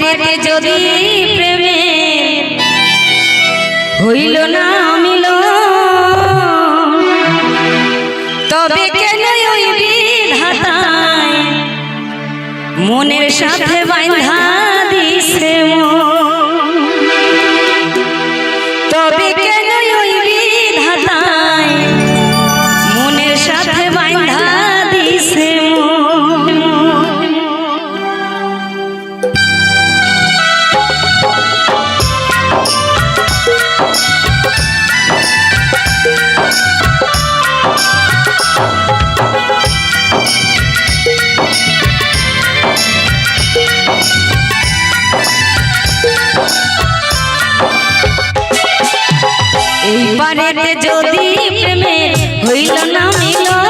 করিতে যদি প্রেমে হইল না মিল তবে কেন মনের সাথে বাঁধা দিছে মন। रात जो दीप में होइलो ना मिलो।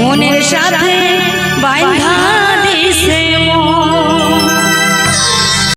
মনের সারা